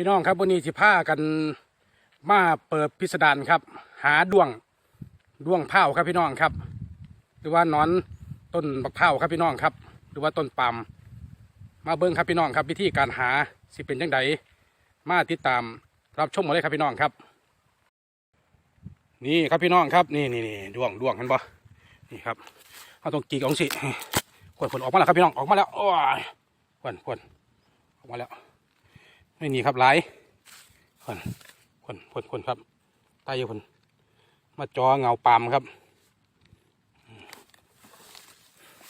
พี่น้องครับวันนี้สิพากันมาเปิดพิสดารครับ หาดวงดวงเผาครับพี่น้องครับ หรือว่านอนต้นบักเผาครับพี่น้องครับ หรือว่าต้นปาล์มมาเบิ้งครับพี่น้องครับวิธีการหาสิเป็นยังไงมาติดตามรับชมมาเลยครับพี่น้องครับ นี่ครับพี่น้องครับนี่นี่นี่ดวงดวงเห็นปะนี่ครับเอาตรงกีกองสิขวดขวดออกมาแล้วครับพี่น้องออกมาแล้วโอ้ยขวดขวดออกมาแล้ว ไม่มีครับหลายคนคนคนคนครับใต้อยู่คนมาจอเงาปามครับ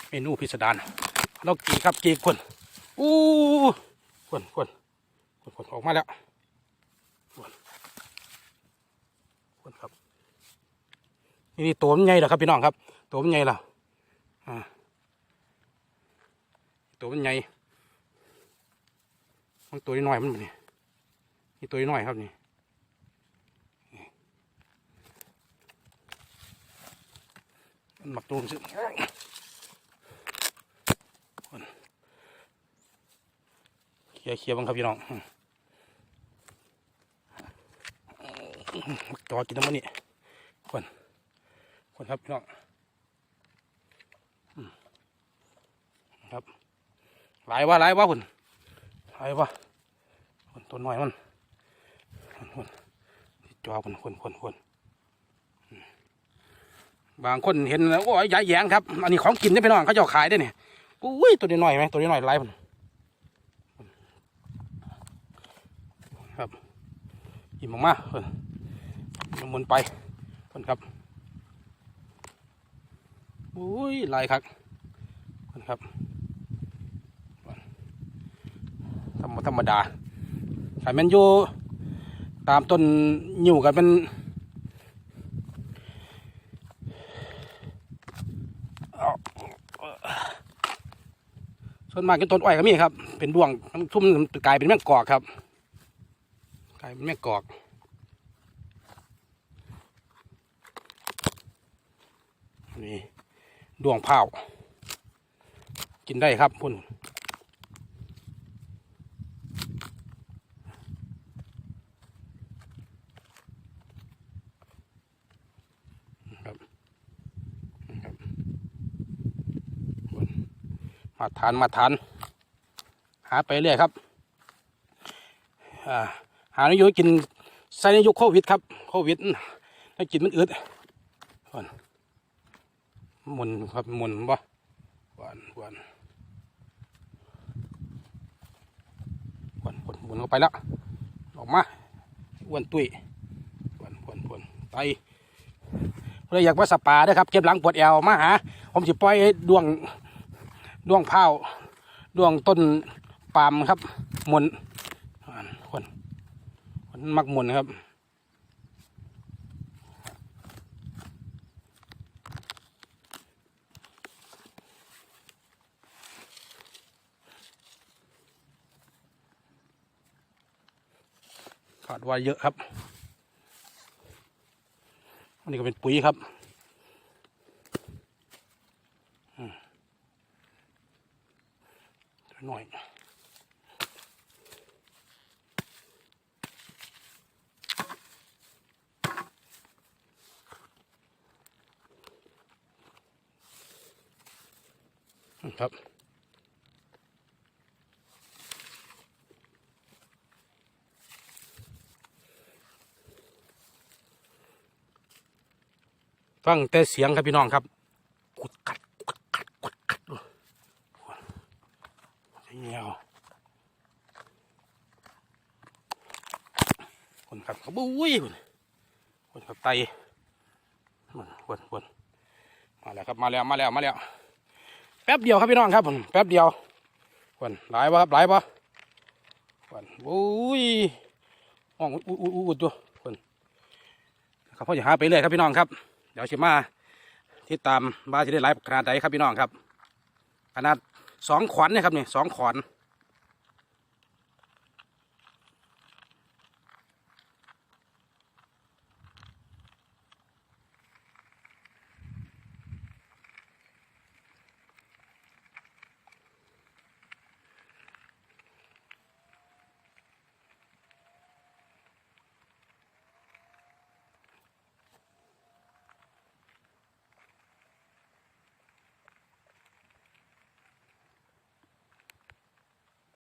เมนูพิสดารเรากีครับกีคนอู้คนคนคนคนออกมาแล้วคนคนครับนี่นี่ตัวมันใหญ่เหรอครับพี่น้องครับตัวมันใหญ่เหรออ่าตัวมันใหญ่ มันตัวน้อยมันบ่นี่นี่ตัวน้อยครับนี่มันหมักตัวมันซื้อเคลียร์เคลียร์บ้างครับพี่น้องอืมจอกินน้ำมันนี่คนคนครับพี่น้องครับหลายว่าหลายว่าคุ ณไอ้ปะคนตัวน้อยมันคนคนจอคนคนคนคนบางคนเห็นแล้วโอ้ยยายแยงครับ อันนี้ของกินได้ไปน้องเขาจะขายได้เนี่ยอุ้ยตัวนี้หน้อยไหมตัวนี้หน้อยไรมันครับอิ่มมากๆคนมันหมุนไปคนครับอุ้ยลายครับคนครับ ธรรมธรรมดาขามันอยู่ตามต้นยิ้วกันเป็นส่วนมากเป็นต้นอ้อยก็มีครับ เป็นดวงทุ่มกลายเป็นแมงกอกครับ กลายเป็นแมงกอกนี่ดวงเผากินได้ครับพุ่น ครับครับมาทานมาทานหาไปเรื่อยครับอ่าหาในยุคกินใส่ในยุคโควิดครับโควิดแล้วกินมันอืดก่อนหมุนครับหมุนบ่หวานหวานหวานหวานหมุนเข้าไปแล้วออกมาอ้วนตุ้ยหวานหวานหวานไต เลยอยากว่าสปาด้อครับเก็บหลังปวดแอวมาหา ผมจะปล่อยดวงดวงเผาดวงต้นปาล์มครับหมุนอ่านคนคนมักหมุนครับขาดไว้เยอะครับ อันนี้ก็เป็นปุ๋ยครับหน่อยครับ ฟังแต่เสียงครับพี่น้องครับกุดกัดกุดกัดกุดกัดเงี้ยวคนครับเขาบุ้ยคนคนครับไตมันวนวนมาแล้วครับมาแล้วมาแล้วมาแล้วแป๊บเดียวครับพี่น้องครับผมแป๊บเดียวคนหลายวะครับหลายวะคนบุ้ยห้องอุ้ยอุ้ยอุ้ยตัวคนครับพ่ออย่าหาไปเลยครับพี่น้องครับ ดี๋ยวชิมาที่ตามบ้าจะได้ไลฟ์ขนาดใดครับพี่น้องครับขนาดสองขวัญนนะครับนี่สองขอนข